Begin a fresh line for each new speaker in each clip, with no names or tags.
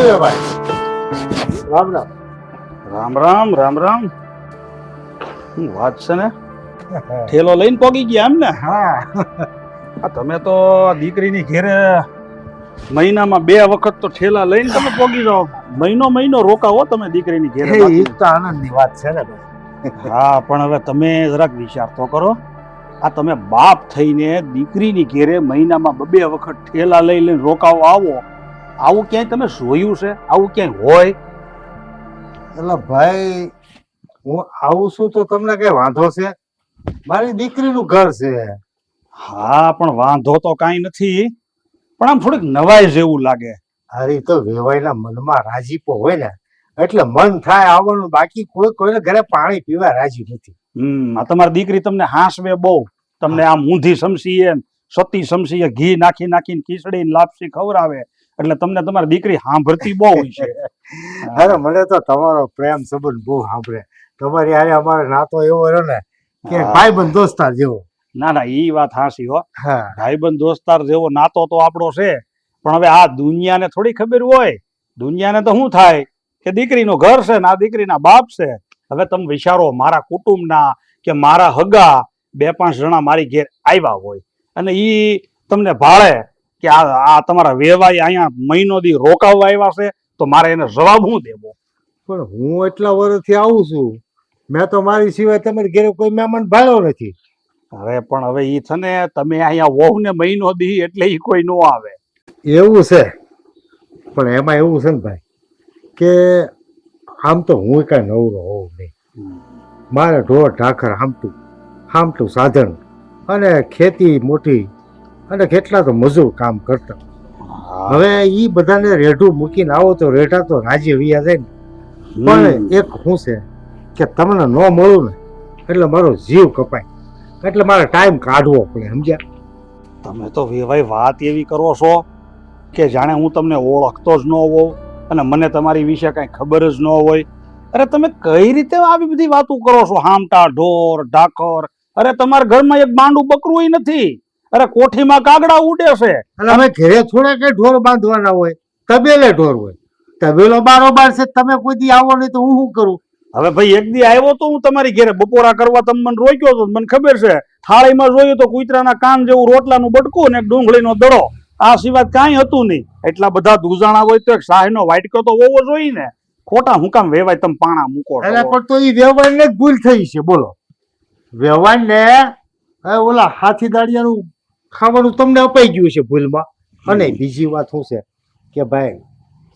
ભાઈ. રામ રામ.
રામ રામ રામ રામ. શું વાત છે ને? ઠેલો લઈને પોગી ગયા એમ ને?
હા.
તમે તો દીકરીની ઘેરે મહિનામાં બે વખત તો ઠેલા લઈને તમે પોગી જાઓ. મહિનો મહિનો રોકાવો તમે દીકરીની ઘેરે
એ. તો આનંદની વાત છે ને
હા પણ હવે તમે જરાક વિચાર તો કરો. આ તમે બાપ થઈને દીકરીની ઘેરે મહિનામાં બબે વખત ઠેલા લઈ લઈને રોકાવો આવો. આવું ક્યાંય તમે જોયું છે? આવું ક્યાંય હોય?
એટલે ભાઈ હું આવું છું તો તમને કઈ વાંધો છે? મારી દીકરીનું ઘર છે.
હા પણ વાંધો તો કાંઈ નથી. પણ આમ થોડીક નવાઈ જેવું લાગે.
અરે તો વેવાયના મનમાં રાજીપો હોય ને એટલે મન થાય આવવાનું. બાકી કોઈ કોઈને ઘરે પાણી પીવા રાજી નથી.
હમ આ તમારી દીકરી તમને હાંસવે બહુ. તમને આમ ઊંધી સમસીએ સતી સમસીએ ઘી નાખી નાખીને ખીચડી લાપસી ખવડાવે. એટલે તમને તમારી દીકરી સાંભળતી બહુ હોય છે.
અરે મને તો તમારો પ્રેમ સંબંધ બહુ સાંભળે. તમારી આરે અમારો નાતો એવો રહ્યો ને કે. ભાઈબંધ દોસ્તાર જેવો.
ના ના ઈ વાત હાસી હો. ભાઈબંધ દોસ્તાર જેવો નાતો તો આપણો છે પણ હવે આ દુનિયાને થોડી ખબર હોય. દુનિયાને તો શું થાય કે દીકરીનું ઘર છે ને આ દીકરીના બાપ છે. હવે તમે વિચારો મારા કુટુંબના કે મારા હગા બે પાંચ જણા મારી ઘેર આવ્યા હોય. અને ઈ તમને ભાળે કે આ આ તમારા વેવાય અહીંયા મહિનો દી રોકાવવા આવ્યા છે તો મારે એને જવાબ હું દેવો?
પણ હું એટલા વર્ષથી આવું છું. મેં તો મારી સિવાય તમારી ઘરે કોઈ મહેમાન ભાળ્યો નથી.
અરે પણ હવે એ છે ને તમે અહીંયા વહુ ને મહિનો દી એટલે એ કોઈ નો આવે.
એવું છે. પણ એમાં એવું છે ને ભાઈ કે આમ તો હું કાંઈ નવરો હોઉં નહીં. મારે ઢોર ઢાખર હામતું હામતું સાધન અને ખેતી મોટી અને કેટલા તો મજૂર કામ કરતા. હવે એ બધાને રેઢું મૂકીને આવો તો રેઢા તો રાજી વ્યા જાય ને. પણ એક શું છે કે તમને ન મળું ને એટલે મારો જીવ કપાય. એટલે મારે ટાઈમ કાઢવો પડે સમજ્યા?
તમે તો વેવાઈ વાત એવી કરો છો કે જાણે હું તમને ઓળખતો જ ન હોઉં અને મને તમારી વિશે કાંઈ ખબર જ ન હોય. અરે તમે કઈ રીતે આવી બધી વાતો કરો છો? હામટા ઢોર ઢાકર. અરે તમારા ઘરમાં એક બાંડું બકરું નથી. અરે કોઠીમાં કાગડા ઉડે છે.
અને અમે ઘરે થોડા કઈ ઢોર બાંધવાના હોય તબેલે ઢોર હોય. તબેલો બારોબાર છે તમે કોઈ દી આવો નહીં તો હું શું કરું?
હવે ભાઈ એક દી આવ્યો તો હું તમારી ઘરે બપોરા કરવા તમે મને રોક્યો તો મને ખબર છે થાળીમાં જોયું તો કુતરાના કાન જેવું રોટલાનું બટકું ને ડુંગળી ડુંગળીનો દડો. આ સિવાય કાંઈ હતું નહીં. એટલા બધા દુજાણા હોય તો એક શાહીનો વાટકો તો હોવો જોઈએ ને. ખોટા હું કામ વેવાય તમે પાણા મૂકો
એટલે પણ તો એ વ્યવહારને જ ભૂલ થઈ છે બોલો. વ્યવહારને ઓલા હાથી દાડિયાનું ખાવાનું તમને અપાઈ ગયું છે ભૂલમાં. અને બીજી વાત શું છે કે ભાઈ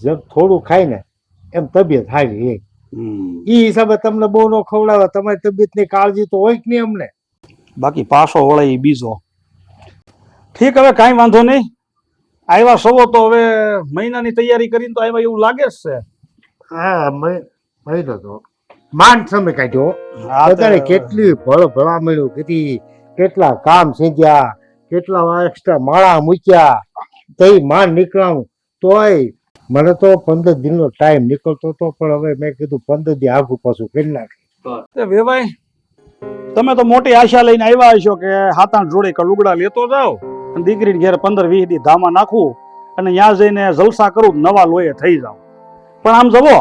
જેમ થોડું ખાય ને એમ તબિયત હારી એ હિસાબે તમને બહુ નો ખવડાવે તમારી તબિયતની કાળજી તો હોય કે નહીં અમને
બાકી પાછો વળે એ બીજો. ઠીક હવે કાંઈ વાંધો નહીં. આવ્યા સવો તો હવે મહિનાની તૈયારી કરીને તો આવ્યા એવું લાગે જ છે.
હા મહિનો તો. માંડ સમય કાઢ્યો. અત્યારે કેટલી ભળ ભળા મળ્યું કેટલી કેટલા કામ સીધ્યા. કેટલા એક્સ્ટ્રા માળા મૂક્યા તઈ માંડ નીકળાવું તોય મને તો પંદર દિનનો ટાઈમ નીકળતો હતો પણ હવે મેં કીધું પંદર દી આગું પાછું કરી નાખે.
વેવાય તમે તો મોટી આશા લઈને આવ્યા હશો કે હાથ આઠ જોડે લુગડા લેતો જાઓ અને દીકરીને ઘેર પંદર વીસ દી ધામા નાખું અને ત્યાં જઈને જલસા કરું નવા લોહી થઈ જાવ પણ આમ જવો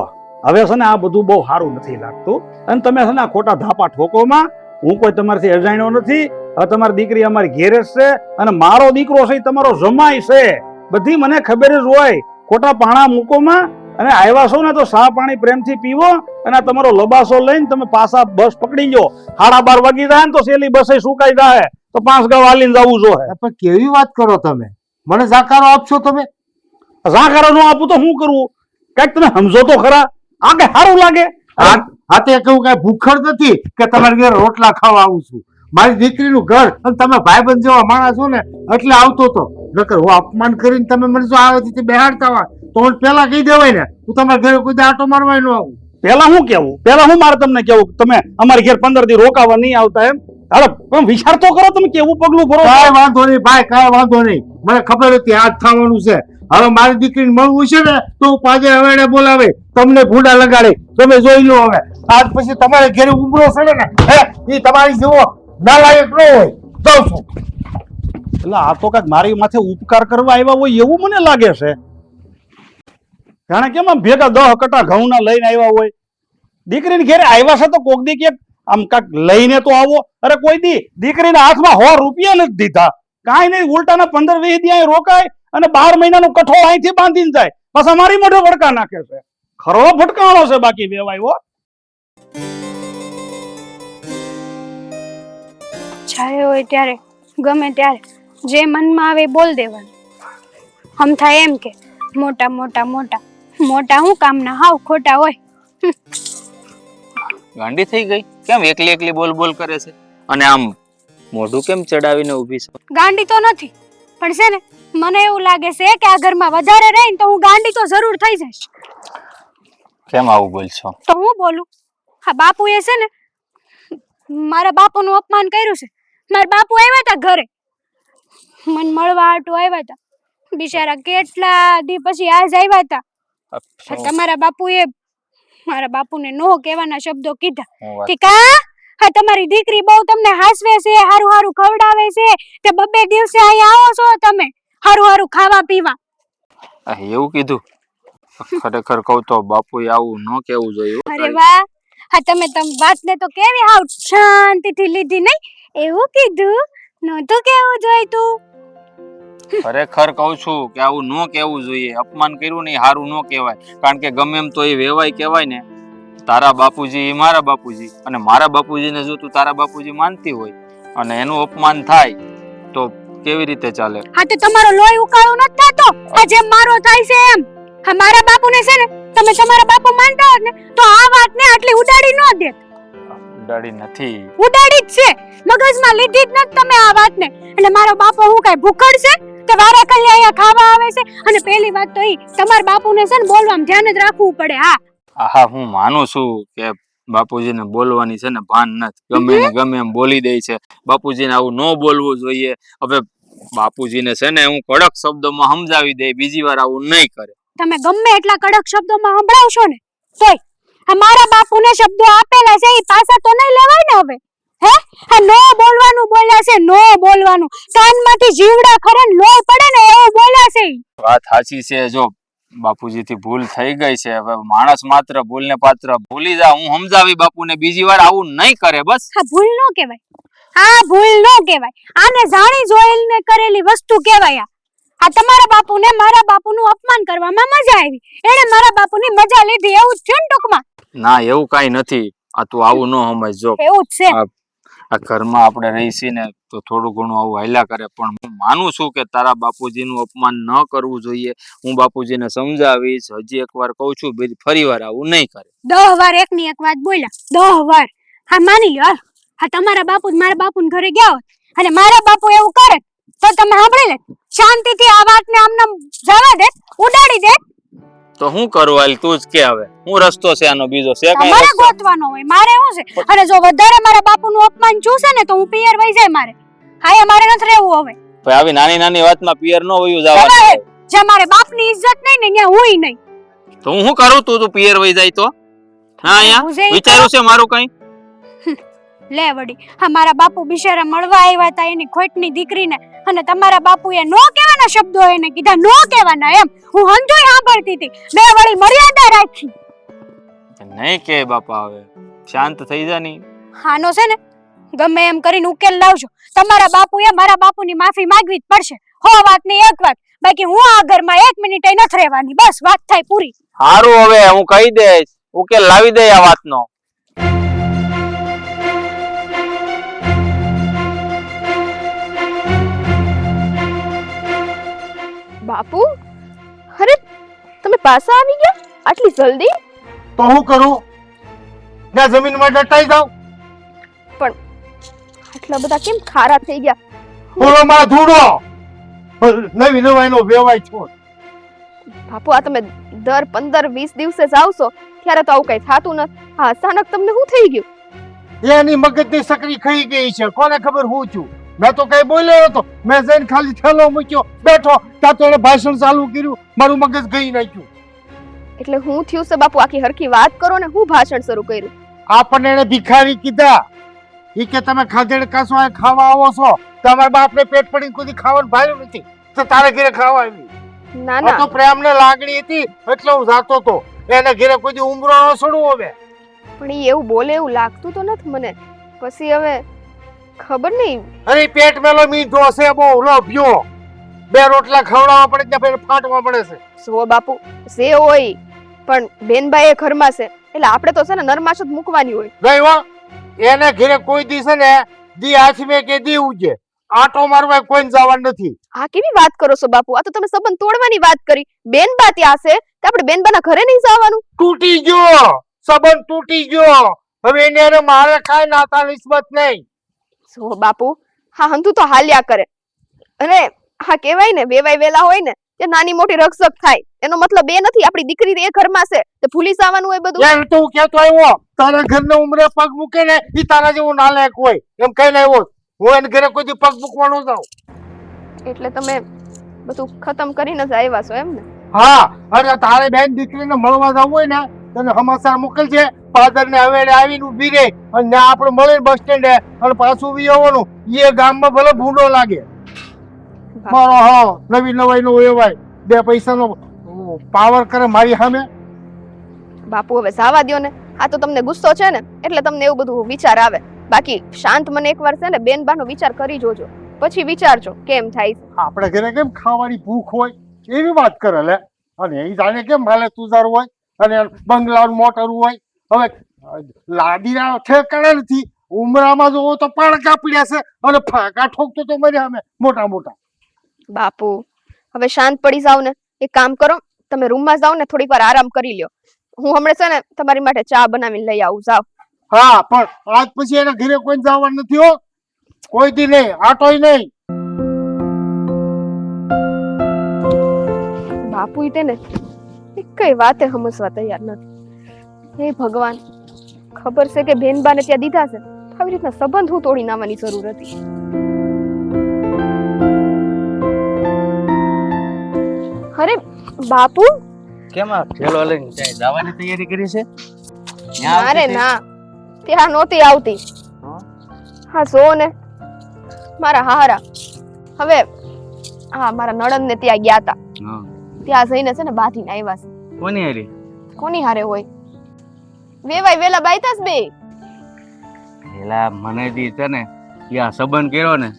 હવે છે ને આ બધું બહુ સારું નથી લાગતું. અને તમે છે ને ખોટા ધાપા ઠોકોમાં હું કોઈ તમારાથી અજાણ્યો નથી હવે તમારી દીકરી અમારી ઘેરે છે અને મારો દીકરો છે તમારો જમાય છે. બધી મને ખબર જ હોય ખોટા પાણા મૂકોમાં અને આવ્યા છો ને તો સા પાણી પ્રેમથી પીવો અને આ તમારો લબાસો લઈને તમે પાછા બસ પકડી લો સાડા બાર વાગી જાય ને તો સેલી બસે સુકાઈ જાય. તો પાંચ ગાવ હાલીને જવું જોઈએ
પણ કેવી વાત કરો તમે? મને જાકારો આપશો તમે?
ઝાકરો નો આપું તો શું કરવું કંઈક તમે સમજો તો ખરા. આ કઈ સારું લાગે?
આ તે કહું કઈ ભૂખડ નથી કે તમારી ઘરે રોટલા ખાવા આવું છું. મારી દીકરીનું ઘર અને તમે ભાઈબંધ જેવા માણસ છો ને એટલે આવતો તો. નકર હું અપમાન કરીને તમે મને જો આવે બેહાડતા હોય તો હું પેલા કહી દેવાય ને હું તમારા ઘરે કોઈ આટો મારવા ન આવું.
પેલા હું કેવું? પેલા હું મારે તમને કેવું? તમે અમારી ઘેર પંદર દી રોકાવા નહીં આવતા એમ? પણ વિચાર તો કરો તમે કેવું પગલું ભરો?
કાંઈ વાંધો નહીં ભાઈ કાંઈ વાંધો નહીં. મને ખબર હતી આ થવાનું છે. હવે મારી દીકરીને મળવું છે ને તો પાજે હવે બોલાવે. તમને ભૂંડા લગાડે. તમે જોઈ લો હવે. આજ પછી તમારે ઘરે ઉમરો છે ને. હે એ તમારી જેવો નાલાયક ન હોય જાઉં છું.
એટલે આ તો કંઈક મારી માથે ઉપકાર કરવા આવ્યા હોય એવું મને લાગે છે. જાણે કેમ આમ ભેગા દહ કટા ઘઉંના લઈને આવ્યા હોય? દીકરીને ઘેરે આવ્યા છે તો કોક દી કે આમ કાંક લઈને તો આવો. અરે કોઈ દી દીકરીના હાથમાં સો રૂપિયા નથી દીધા. કાંઈ નહીં, ઉલટાના પંદર વીસ દી રોકાય અને બાર મહિનાનો કઠોળ અહીંથી બાંધીને જાય. બસ અમારી મોઢે વડકા નાખે છે. ખરો ફટકાણો છે બાકી વેવાય
જ્યારે હોય ત્યારે ગમે ત્યારે જે મનમાં આવે બોલ દેવાનું. આમ થાય એમ કે મોટા મોટા મોટા મોટા હું કામના હાવ ખોટા હોય.
ગાંડી થઈ ગઈ? કેમ એકલી એકલી બોલ બોલ કરે છે? અને આમ મોઢું કેમ ચડાવીને ઊભી છે?
ગાંડી તો નથી પણ છે ને મને એવું લાગે છે કે આ ઘરમાં વધારે રહીને તો હું ગાંડી તો જરૂર થઈ જઈશ.
કેમ આવું બોલશો?
તો હું બોલું? હા બાપુએ છે ને મારા બાપુનું અપમાન કર્યું છે. મારા બાપુ આવ્યા હતા ઘરે. મને મળવા આટો આવ્યા હતા બિચારા કેટલા દી પછી આજ આવ્યા હતા તમારા બાપુ એ મારા બાપુને નો કહેવાના શબ્દો કીધા. કે કા? હા તમારી દીકરી બહુ તમને હાસવે છે હારું હારું ખવડાવે છે તે બબે દિવસે અહીંયા આવો છો તમે હારું હારું ખાવા પીવા.
આ એવું કીધું? ખરેખર કહું તો બાપુ આવું ન કેવું જોઈએ.
અરે વાહ! હા તમે તમ વાતને તો કેવી હાવ શાંતિથી લીધી નહીં? એવું કીધું? નહોતું કેવું જોઈતું?
ખરેખર કહું છું કે આવું ન કેવું જોઈએ. અપમાન કર્યું નહીં સારું ન કહેવાય. કારણ કે ગમે એમ તો એ વેવાય કહેવાય ને. તારા બાપુજી એ મારા બાપુજી. અને મારા બાપુજીને જો તું તારા બાપુજી માનતી હોય અને એનું અપમાન થાય તો કેવી રીતે ચાલે?
હા તો તમારો લોહી ઉકાળો નથી થતો? આ જેમ મારો થાય છે એમ. હા મારા બાપુને છે ને તમે તમારા બાપુ માનતા હોત ને તો આ વાતને આટલી ઉડાડી ન દેત.
ડરી નથી.
ઉડાડી જ છે. મગજમાં લીધી જ નથી તમે આ વાતને. એટલે મારો બાપો હું કાંઈ ભૂખડ છે? કે વારા કઈ અહીંયા ખાવા આવે છે? અને પહેલી વાત તો ઈ તમારા બાપુને છે ને બોલવામાં ધ્યાન જ રાખવું પડે હા.
આહા હું માનું છું કે બાપુજીને બોલવાની છે ને ભાન નથી. ગમે ને ગમે એમ બોલી દે છે. બાપુજીને આવું ન બોલવું જોઈએ. હવે બાપુજીને છે ને હું કડક શબ્દોમાં સમજાવી દે બીજી વાર આવું નહીં કરે.
તમે ગમે એટલા કડક શબ્દોમાં સંભળાવશો ને તોય મારા બાપુને શબ્દો આપેલા છે એ પાછા તો નહીં લેવાય ને હવે? હે? આ નો બોલવાનું બોલ્યા છે નો બોલવાનું. કાનમાંથી જીવડા ખરે ને લોહી પડે ને એવું બોલ્યા છે
વાત સાચી છે જો બાપુજીથી ભૂલ થઈ ગઈ છે હવે માણસ માત્ર ભૂલને પાત્ર ભૂલી જા હું સમજાવી બાપુને બીજી વાર આવું નહીં કરે બસ.
હા ભૂલ નો કહેવાય. હા ભૂલ નો કહેવાય. આને જાણી જોઈને કરેલી વસ્તુ કહેવાય આ. આ તમારા બાપુને મારા બાપુનું અપમાન કરવામાં મજા આવી. એણે મારા બાપુની મજા લીધી એવું જ છે ને ટૂંકમાં.
ના એવું કઈ નથી. આ તું આવું ન સમજ. જો
એવું જ છે.
આ ઘરમાં આપણે રહીશી ને તો થોડું ઘણું આવું હાલ્યા કરે. પણ હું માનું છું કે તારા બાપુજીનું અપમાન ન કરવું જોઈએ. હું બાપુજીને સમજાવીશ. હજી એકવાર કહું છું બીજી ફરી વાર આવું નહીં કરે.
દહ વાર એક ની એક વાત બોલ્યા દહ વાર. હા માની લો. હા તમારા બાપુ મારા બાપુ ઘરે ગયા હોત. અને મારા બાપુ એવું કરે તો તમે સાંભળી લે. શાંતિથી આ વાતને આમને આમ જવા દે ઉડાડી દે.
તો હું કરું હાલ? તું જ કે હવે. હું રસ્તો છે આનો બીજો. છે કઈ
તમારે
રસ્તો?
ગોતવાનો હોય મારે શું છે. અને જો વધારે મારા બાપુનું અપમાન જોશે ને તો હું પિયર વહી જાય મારે. હા એ મારે નથી રહેવું હવે.
ભાઈ આવી નાની નાની વાતમાં પિયર નો વયું
જવાય.
જવાનું
જ્યાં મારે બાપની ઇજ્જત નહીં ને ત્યાં હોય નહીં.
તો હું શું કરું? તું તું પિયર વહી જાય તો? હા અહીંયા?
હું
વિચાર્યું છે મારું કઈ?
લે વડી હા મારા બાપુ બિચારા મળવા આવ્યા હતા એની ખોટની દીકરીને. અને તમારા બાપુએ નો કહેવાના શબ્દો એને કીધા નો કહેવાના એમ. હું હંજોય સાંભળતી હતી. બે વળી મર્યાદા રાખી.
નહીં કે બાપા હવે? શાંત થઈ જા ની.
હાનો છે ને ગમે એમ કરીને ઉકેલ લાવજો. તમારા બાપુએ મારા બાપુની માફી માંગવી જ પડશે. હો વાતની એક વાત. બાકી હું આ ઘરમાં એક મિનિટ નથી રહેવાની. બસ વાત થાય પૂરી.
સારું હવે હું કહી દઈશ. ઉકેલ લાવી દે આ વાતનો.
બાપુ? અરે તમે પાછા આવી ગયા? આટલી જલ્દી?
તો હું કરું? ના જમીનમાં દટાઈ જાઉં?
આટલા બધા કેમ ખારા થઈ ગયા?
ઓલો માં ધૂળો નવી નવાઈનો વેવાય છોડ
બાપુ આ તમે દર પંદર વીસ દિવસે જાવશો ત્યારે તો આવું કઈ થાતું નથી. આ અચાનક તમને શું થઈ ગયું?
એની મગજની સકરી ખાઈ ગઈ છે. કોને ખબર હું છું? મેં તો કઈ બોલ્યો નતો મેં જઈને ખાલી થેલો મૂક્યો. બેઠો. ત્યાં તો એને ભાષણ ચાલુ કર્યું. મારું મગજ ગઈ નાખ્યું.
એટલે હું થયું છે બાપુ આખી હરખી વાત કરો ને હું ભાષણ શરૂ કર્યું?
આપણને એને ભિખારી કીધા. ઈ કે તમે ખાધેડ કાસો આ ખાવા આવો છો. તમારા બાપને પેટ પડીને કોઈ ખાવાનું ભાવ્યું નથી. તો તારે ઘરે ખાવા આવી.
ના ના.
તો પ્રેમને લાગણી હતી એટલે હું જાતો તો એને ઘરે કોઈ ઉમરો ન છોડવું હવે.
પણ એવું બોલે એવું લાગતું તો નથી મને. પછી હવે ખબર નહીં.
અરે પેટ મેલો મીઠો છે બહુ લોભ્યો બે રોટલા ખવડાવવા પડે ત્યાં ફેર ફાટવા પડે છે?
સો બાપુ સે હોય પણ બેનભાઈ એ ઘરમાં છે. એટલે આપણે તો છે ને નરમાસ જ મૂકવાની હોય.
ગઈ હો. એને ઘરે કોઈ દી છે ને દી આચમે કે દી ઉજે. આટો મારવા કોઈ જવાનું નથી.
આ કેવી વાત કરો છો બાપુ? આ તો તમે સંબંધ તોડવાની વાત કરી. બેનબા ત્યાં છે તો આપણે બેનબાના ઘરે નહીં જવાનું?
તૂટી ગયો. સંબંધ તૂટી ગયો. હવે એને મારે કાંઈ નાતા નિસ્બત નહીં.
સો બાપુ હા હંતુ તો હાલ્યા કરે. અને હા કહેવાય ને વેવાય વેલા હોય ને કે નાની મોટી રક્ષક થાય. એનો મતલબ એ નથી આપણી દીકરી એ ઘરમાં છે તે ભૂલી જવાનું હોય બધું?
યાર તો હું કહેતો આવ્યો તારા ઘરને ઉમરે પગ મૂકે ને ઈ તારા જેવું નાલાયક હોય. એમ કહીને આવ્યો હું એને ઘરે કોઈ દી પગ મૂકવાનો જાઉં.
એટલે તમે બધું ખતમ કરીને જ આવ્યા છો એમ ને?
હા અરે તારે બેન દીકરીને મળવા જવું હોય ને તને સમાચાર મોકલજે. પાદર ને હવેડે આવીને ઊભી રહે અને ત્યાં આપણે મળે બસ સ્ટેન્ડે અને પાછું બી આવવાનું એ ગામમાં ભલે ભૂંડો લાગે. મારો હા નવી નવાઈ નો એવાય બે પૈસાનો પાવર કરે મારી સામે.
બાપુ હવે સાવા દ્યો ને. આ તો તમને ગુસ્સો છે ને એટલે તમને એવું બધું વિચાર આવે. બાકી શાંત મને એકવાર છે ને બેન બાનો વિચાર કરી જોજો. પછી વિચારજો કેમ થાય.
આપણે ઘરે કેમ ખાવાની ભૂખ હોય? એવી વાત કરે લે. અને એ જાણે કેમ હાલે તુજાર હોય? અને બંગલાનું મોટર હોય. હવે લાડીના ઠેકાણા નથી. ઉમરામાં જોવો તો પાણકા પીડ્યા છે અને ફાંકા ઠોકતો તો મર્યા અમે મોટા મોટા.
બાપુ હવે શાંત પડી જાવ ને. એક કામ કરો તમે રૂમમાં જાઓ ને થોડીક વાર આરામ કરી લ્યો. હું હમણાં છે ને તમારી માટે ચા બનાવીને લઈ આવું જાવ
હા પણ આજ પછી એના ઘરે કોઈ જવાનું નથી હો. કોઈ દી નહીં આટોય નહીં.
બાપુ તેને કઈ વાતે સમજવા તૈયાર નથી. હે ભગવાન ખબર છે કે બેનબાને ત્યાં દીધા છે? આવી રીતના સંબંધ હું તોડી નાખવાની જરૂર હતી. અરે બાપુ?
કેમ આ ઠેલો લઈને ક્યાંય જવાની તૈયારી કરી છે? અરે
ના? ના ત્યાં નહોતી આવતી.
હા?
હા જો ને. મારા હારા હવે હા મારા નણંદ ને ત્યાં ગયા હતા ત્યાં જઈને છે ને બાંધીને આવ્યા છે.
કોની હારી?
કોની હારે હોય? વેવાય વેલા બાઈતાસ બે.
પેલા મને દી છે ને એ આ સંબંધ કર્યો ને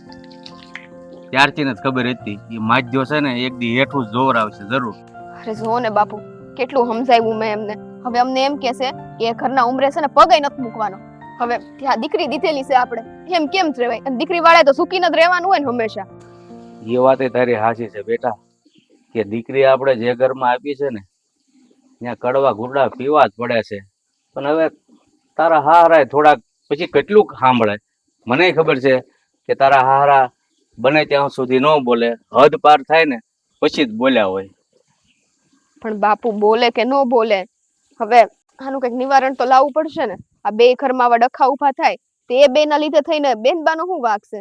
ત્યારથી જ ખબર હતી એ માધ્યો છે ને એક દી હેઠું જોર આવશે જરૂર.
અરે જો ને બાપુ કેટલું સમજાવ્યું મેં એમને. હવે અમને એમ કે છે કે ઘરના ઉમરે છે ને પગે નથી મૂકવાનો. હવે ત્યાં દીકરી દીધેલી છે આપણે. એમ કેમ જ રહેવાય? અને દીકરી વાળા તો સૂકીને જ રહેવાનું હોય ને હંમેશા.
એ વાતે તારી હાચી છે બેટા. કે દીકરી આપણે જે ઘરમાં આપી છે ને ત્યાં કડવા ગુરડા પીવા જ પડે છે. પણ હવે તારા હારા થોડાક, પછી કેટલું સાંભળે. મને ખબર છે કે તારા હારા બને ત્યાં સુધી ન બોલે. હદ પાર થાય ને, પછી જ બોલ્યા હોય.
પણ બાપુ બોલે કે ન બોલે? હવે આનું કંઈક નિવારણ તો લાવવું પડશે ને? આ બે ઘરમાં ડખા ઊભા થાય, તે બે ના લીધે થઈને બેન બાનો શું વાગશે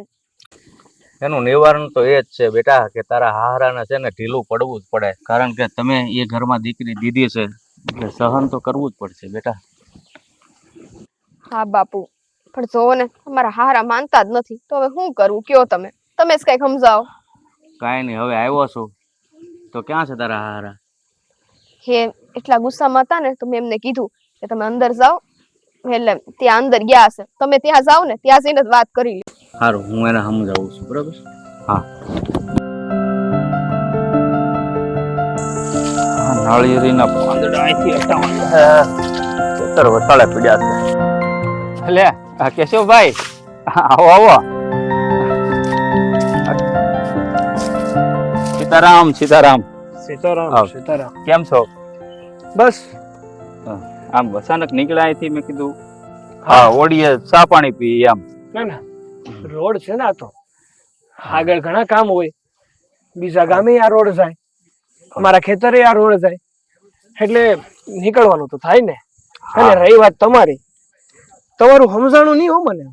એનું નિવારણ તો એ જ છે બેટા કે તારા હારાને છે ને ઢીલું પડવું જ પડે. કારણ કે તમે એ ઘરમાં દીકરી દીધી છે એટલે સહન તો કરવું જ પડશે બેટા.
હા બાપુ. પણ જોવો ને અમારા હારા માનતા જ નથી. તો હવે શું કરવું? કયો તમે? તમે જ કઈ સમજાવો.
કાંઈ નહીં હવે આવ્યો છું. તો ક્યાં છે તારા હારા
હે એટલા ગુસ્સામાં હતા ને તો મેં એમને કીધું કે તમે અંદર જાઓ એટલે ત્યાં અંદર ગયા હશે. તમે ત્યાં જાઓ ને ત્યાં જઈને જ વાત કરી લો.
સારું હું એને સમજાવું છું બરાબર? હા. નાળિયેરીના પાંદડા અહીંથી હટાવવાના. ખેતર વટાળે પીડ્યા છે. લે કેશવભાઈ આવો આવો. સીતારામ સીતારામ.
સીતારામ સીતારામ.
કેમ છો?
બસ.
આમ વસાનક નીકળ્યા અહીંથી મેં કીધું હા ઓડીએ ચા પાણી પી એમ.
ના ના. રોડ છે ને આ તો. આગળ ઘણા કામ હોય. બીજા ગામે આ રોડ જાય. અમારા ખેતરે આ રોડ જાય. એટલે નીકળવાનું તો થાય ને. અને રહી વાત તમારી. તમારું સમજાણું નહીં હો મને.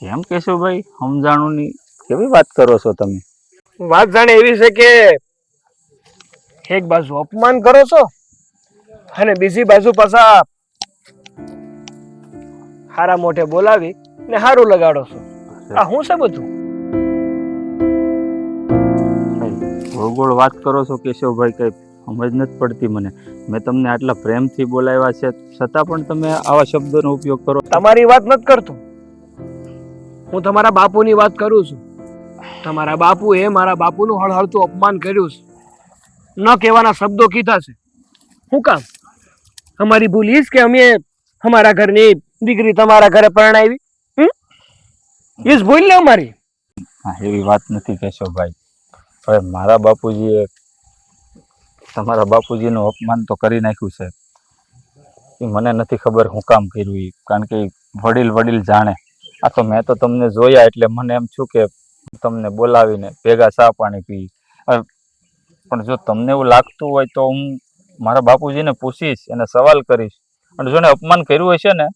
કેમ કેશવભાઈ સમજાણું ની કેવી વાત કરો છો તમે?
વાત જાણે એવી છે કે એક બાજુ અપમાન કરો છો અને બીજી બાજુ પાછા હારા મોઢે બોલાવી ને હારું લગાડો છો. આ હું છે બધું?
ગોળ વાત કરો છો કેશવભાઈ કઈ સમજ નથી પડતી મને. મેં તમને આટલા પ્રેમથી બોલાવ્યા છે છતાં પણ તમે આવા શબ્દોનો ઉપયોગ કરો.
તમારી વાત નથી કરતો. હું તમારા બાપુની વાત કરું છું. તમારા બાપુ એ મારા બાપુનું હળહળતું અપમાન કર્યું છે. ન કહેવાના શબ્દો કીધા છે. હું કામ? અમારી ભૂલ કે અમે અમારા ઘરની દીકરી તમારા ઘરે પરણાવી. જ ભૂલ ને અમારી.
એવી વાત નથી કેશવભાઈ હવે મારા બાપુજીએ, તમારા બાપુજીનું અપમાન તો કરી નાખ્યું છે. એ મને નથી ખબર હું કામ કર્યું એ કારણ કે વડીલ વડીલ જાણે. આ તો મેં તો તમને જોયા એટલે મને એમ છું કે તમને બોલાવીને ભેગા ચા પાણી પી. પણ જો તમને એવું લાગતું હોય તો હું મારા બાપુજીને પૂછીશ, એને સવાલ કરીશ. અને જોને અપમાન કર્યું હશે ને,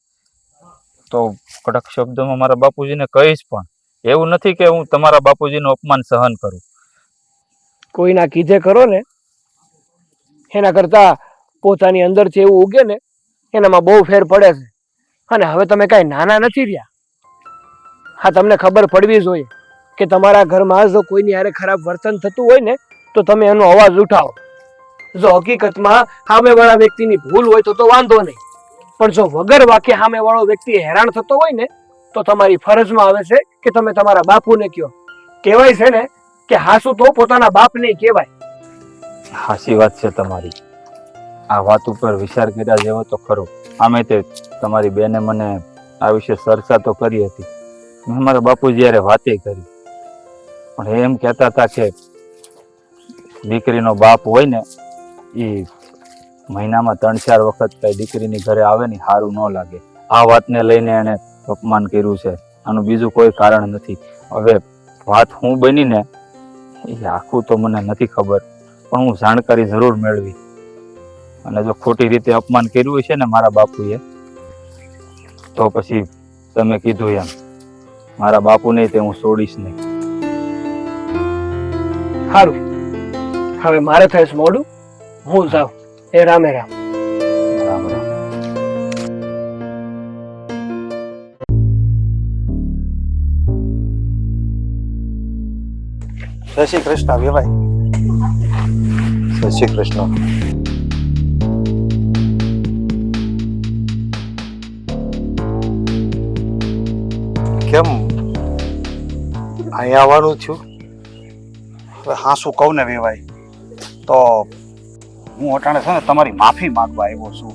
તો કડક શબ્દોમાં મારા બાપુજીને કહીશ પણ. એવું નથી કે હું તમારા બાપુજીનું અપમાન સહન કરું.
કોઈના કીધે કરો ને, એના કરતા પોતાની અંદરથી એવું ઉગે ને, એનામાં બહુ ફેર પડે છે. અને હવે તમે કાંઈ નાના નથી રહ્યા. હા, તમને ખબર પડવી જોઈએ કે તમારા ઘરમાં જો કોઈની હારે ખરાબ વર્તન થતું હોય ને, તો તમે એનો અવાજ ઉઠાવો. જો હકીકતમાં સામેવાળા વ્યક્તિની ભૂલ હોય તો તો વાંધો નહીં. પણ જો વગર વાક્ય સામેવાળો વ્યક્તિ હેરાન થતો હોય ને, તો તમારી ફરજમાં આવે છે કે તમે તમારા બાપુને કહો. કહેવાય છે ને કે હાસુ તો પોતાના બાપને કહેવાય.
હાસી વાત છે તમારી. આ વાત ઉપર વિચાર કર્યા જેવો તો ખરો. આમે તે તમારી બેને મને આ વિશે ચર્ચા તો કરી હતી. મેં મારા બાપુ જ્યારે વાતે કરી. પણ એમ કહેતા હતા કે દીકરીનો બાપ હોય ને એ મહિનામાં ત્રણ, ચાર વખત કઈ દીકરીની ઘરે આવે ને સારું ન લાગે. આ વાતને લઈને એને અપમાન કર્યું છે. આનું બીજું કોઈ કારણ નથી. હવે વાત હું બની ને એ આખું તો મને નથી ખબર, પણ હું જાણકારી જરૂર મેળવી. અને જો ખોટી રીતે અપમાન કર્યું છે ને મારા બાપુએ, તો પછી તમે કીધું એમ. મારા બાપુને તે હું છોડીશ નહીં.
સારું હવે મારે થઈશ મોડું. હું જાઉં. એ રામે રામ.
રામ રામ
શ્રી કૃષ્ણ, વેવાય.
જય શ્રી કૃષ્ણ. કેમ અહીંયા આવવાનું છું
હવે હા શું કહું ને વેવાય. તો હું અટાણે છે ને તમારી માફી માંગવા આવ્યો છું.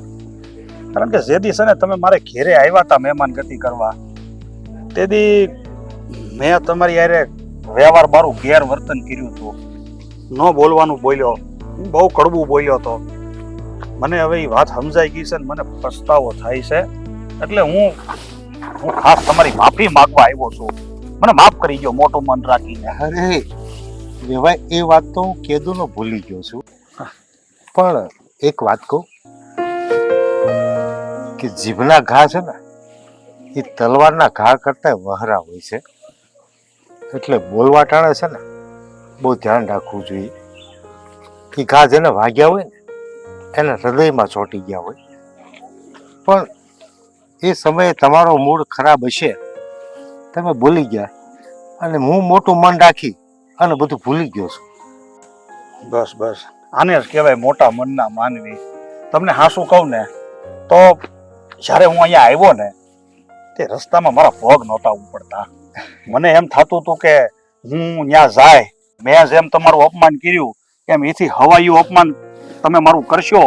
કારણ કે જે છે ને તમે મારે ઘેરે આવ્યા હતા મહેમાન ગતિ કરવા તેદી મેં તમારી યારે વ્યવહાર મારું ગેરવર્તન કર્યું હતું. ન બોલવાનું બોલ્યો, હું બહુ કડવું બોલ્યો હતો. મને હવે એ વાત સમજાઈ ગઈ છે ને મને પસ્તાવો થાય છે. એટલે હું હું ખાસ તમારી માફી માંગવા આવ્યો છું. મને માફ કરી ગયો મોટું મન રાખીને.
અરે, વેવાય, એ વાત તો હું કેદુનો ભૂલી ગયો છું. પણ એક વાત કહું કે જીભના ઘા છે ને, એ તલવારના ઘા કરતા વહરા હોય છે. એટલે બોલવા ટાણે છે ને, બહુ ધ્યાન રાખવું જોઈએ. એ ઘા જેને વાગ્યા હોય ને, એને હૃદયમાં ચોંટી ગયા હોય. પણ એ સમયે તમારો મૂડ ખરાબ હશે, તમે બોલી ગયા અને હું મોટું મન રાખી અને બધું ભૂલી ગયો છું.
બસ બસ. આને જ કહેવાય મોટા મનના માનવી. તમને હાસું કહું ને, તો જ્યારે હું અહીંયા આવ્યો ને, તે રસ્તામાં મારા પગ નહોતા ઉપડતા. મને એમ થતું હતું કે હું ત્યાં જાય. મેં જેમ તમારું અપમાન કર્યું. એમ એથી હવાયું અપમાન તમે મારું કરશો,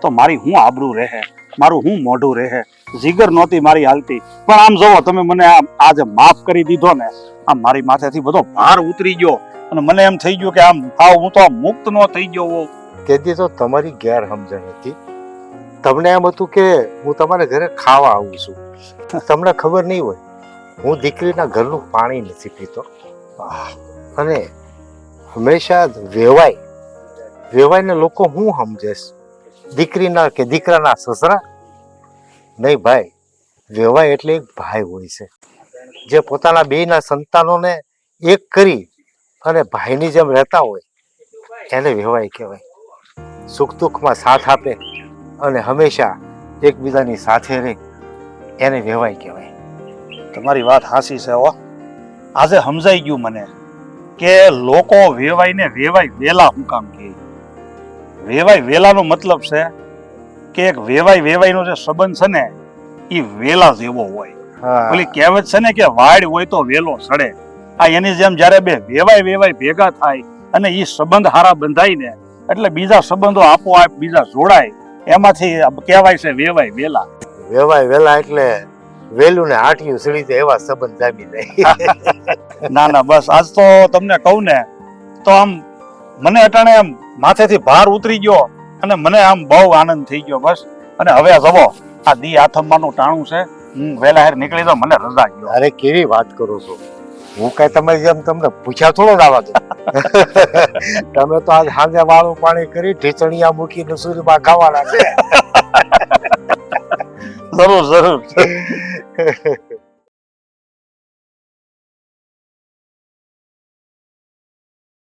તો મારી હું આબરું રહે? મારું હું મોઢું રહે? જીગર નહોતી મારી હાલતી. પણ આમ જોવો, તમે મને આ આજે માફ કરી દીધો ને, આમ મારી માથેથી બધો ભાર ઉતરી ગયો. અને મને એમ થઈ ગયું કે આમ આવ હું તો મુક્ત નો થઈ ગયો હોઉં.
તેથી તો તમારી ગેરસમજણ હતી. તમને એમ હતું કે હું તમારા ઘરે ખાવા આવું છું. તમને ખબર નહીં હોય, હું દીકરીના ઘરનું પાણી નથી પીતો. અને હંમેશા વેવાય. વેવાયને લોકો હું સમજેશ દીકરીના કે દીકરાના સસરા? નહીં ભાઈ, વેવાય એટલે એક ભાઈ હોય છે. જે પોતાના બેયના સંતાનોને એક કરી અને ભાઈની જેમ રહેતા હોય એને વેવાય કહેવાય. સુખ દુઃખમાં સાથ આપે અને હંમેશા એકબીજાની સાથે રહે એને વેવાય કહેવાય.
તમારી વાત હાસી છે હો. આજે સમજાઈ ગયું મને કે લોકો વેવાઈને વેવાય વેલા હું કામ કહે. વેવાય વેલાનો મતલબ છે કે એક વેવાય વેવાયનો જે સંબંધ છે ને એ વેલા જેવો હોય.
હા.
ઓલી કહેવત છે ને કે વાડ હોય તો વેલો સડે. આ એની જેમ જ્યારે બે વેવાય વેવાય ભેગા થાય અને એ સંબંધ હારા બંધાય ને એટલે બીજા સંબંધો આપોઆપ બીજા જોડાય એમાંથી કહેવાય છે વેવાય વેલા.
વેવાય વેલા એટલે વેલું ને આઠિયું સડી એવા સંબંધ જામી જાય.
ના ના બસ આજ તો તમને કહું ને તો આમ મને અટાણે આમ માથેથી ભાર ઉતરી ગયો અને મને આમ બહુ આનંદ થઈ ગયો બસ. અને હવે જવો આ દી આથમવાનું ટાણું છે હું વહેલા હેર નીકળી તો મને રજા ગયો
અરે કેવી વાત કરો છો. હું કઈ તમે જેમ તમને પૂછ્યા થોડો લાવા દો તમે તો આજ સાંજે વાળું પાણી કરી ઢીચણિયા મૂકીને સૂર્યમાં ખાવાના છે.
જરૂર જરૂર.